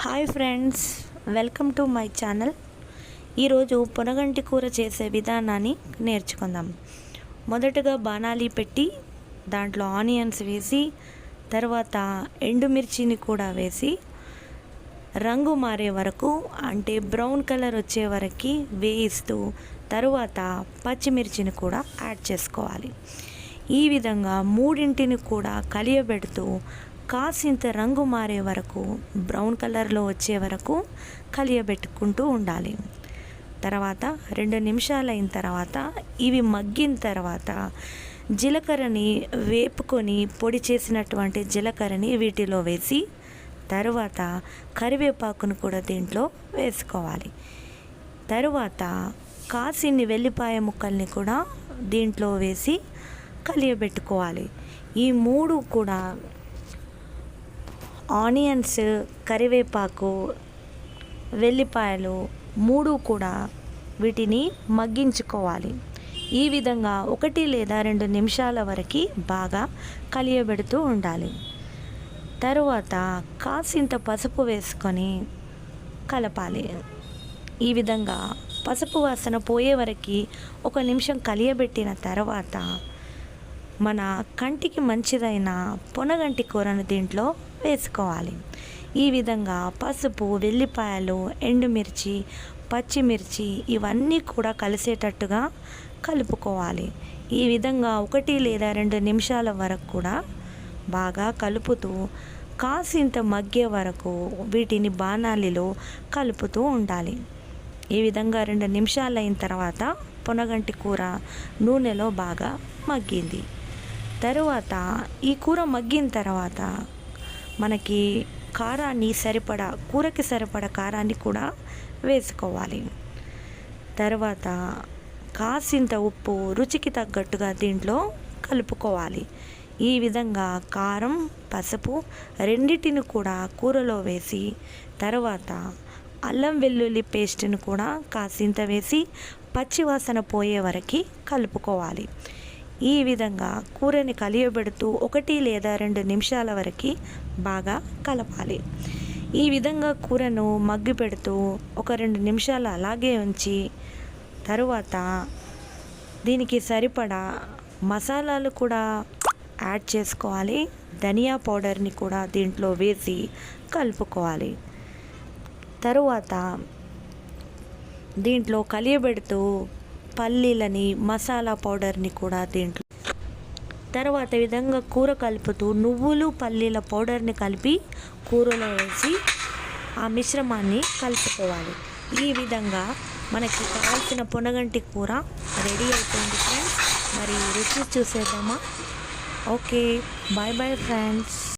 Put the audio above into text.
Hi friends welcome to my channel. ఈరోజు పొనగంటి కూర చేసే విధానాన్ని నేర్చుకుందాం. మొదటగా బాణాలి పెట్టి దాంట్లో ఆనియన్స్ వేసి తర్వాత ఎండుమిర్చిని కూడా వేసి రంగు మారే వరకు అంటే బ్రౌన్ కలర్ వచ్చే వరకు వేయిస్తూ తరువాత పచ్చిమిర్చిని కూడా యాడ్ చేసుకోవాలి. ఈ విధంగా మూడింటిని కూడా కలియబెడుతూ కాసింత రంగు మారే వరకు బ్రౌన్ కలర్లో వచ్చే వరకు కలియబెట్టుకుంటూ ఉండాలి. తర్వాత రెండు నిమిషాలు అయిన తర్వాత ఇవి మగ్గిన తర్వాత జీలకర్రని వేపుకొని పొడి చేసినటువంటి జీలకర్రని వీటిలో వేసి తరువాత కరివేపాకును కూడా దీంట్లో వేసుకోవాలి. తరువాత కాసిన్ని వెల్లిపాయ ముక్కల్ని కూడా దీంట్లో వేసి కలియబెట్టుకోవాలి. ఈ మూడు కూడా ఆనియన్స్ కరివేపాకు వెల్లిపాయలు మూడు కూడా వీటిని మగ్గించుకోవాలి. ఈ విధంగా ఒకటి లేదా రెండు నిమిషాల వరకు బాగా కలియబెడుతూ ఉండాలి. తరువాత కాసింత పసుపు వేసుకొని కలపాలి. ఈ విధంగా పసుపు వాసన పోయే వరకు ఒక నిమిషం కలియబెట్టిన తర్వాత మన కంటికి మంచిదైన పొనగంటి కూరను దీంట్లో వేసుకోవాలి. ఈ విధంగా పసుపు వెల్లిపాయలు ఎండుమిర్చి పచ్చిమిర్చి ఇవన్నీ కూడా కలిసేటట్టుగా కలుపుకోవాలి. ఈ విధంగా ఒకటి లేదా రెండు నిమిషాల వరకు కూడా బాగా కలుపుతూ కాసింత మగ్గే వరకు వీటిని బాణాలిలో కలుపుతూ ఉండాలి. ఈ విధంగా రెండు నిమిషాలు అయిన తర్వాత పొనగంటి కూర నూనెలో బాగా మగ్గింది. తరువాత ఈ కూర మగ్గిన తర్వాత మనకి కారాన్ని సరిపడా కూరకి సరిపడా కారాన్ని కూడా వేసుకోవాలి. తర్వాత కాసింత ఉప్పు రుచికి తగ్గట్టుగా దీంట్లో కలుపుకోవాలి. ఈ విధంగా కారం పసుపు రెండిటిని కూడా కూరలో వేసి తర్వాత అల్లం వెల్లుల్లి పేస్ట్ని కూడా కాసింత వేసి పచ్చివాసన పోయే వరకు కలుపుకోవాలి. ఈ విధంగా కూరని కలియబెడుతూ ఒకటి లేదా రెండు నిమిషాల వరకు బాగా కలపాలి. ఈ విధంగా కూరను మగ్గి పెడుతూ ఒక రెండు నిమిషాలు అలాగే ఉంచి తరువాత దీనికి సరిపడా మసాలాలు కూడా యాడ్ చేసుకోవాలి. ధనియా పౌడర్ని కూడా దీంట్లో వేసి కలుపుకోవాలి. తరువాత దీంట్లో కలియబెడుతూ పల్లీలని మసాలా పౌడర్ని కూడా దీంట్లో తర్వాత విధంగా కూర కలుపుతూ నువ్వులు పల్లీల పౌడర్ని కలిపి కూరలో వేసి ఆ మిశ్రమాన్ని కలుపుకోవాలి. ఈ విధంగా మనకి కావాల్సిన పొనగంటి కూర రెడీ అయిపోయింది ఫ్రెండ్స్. మరి రుచి చూసేద్దామా? Okay bye bye friends.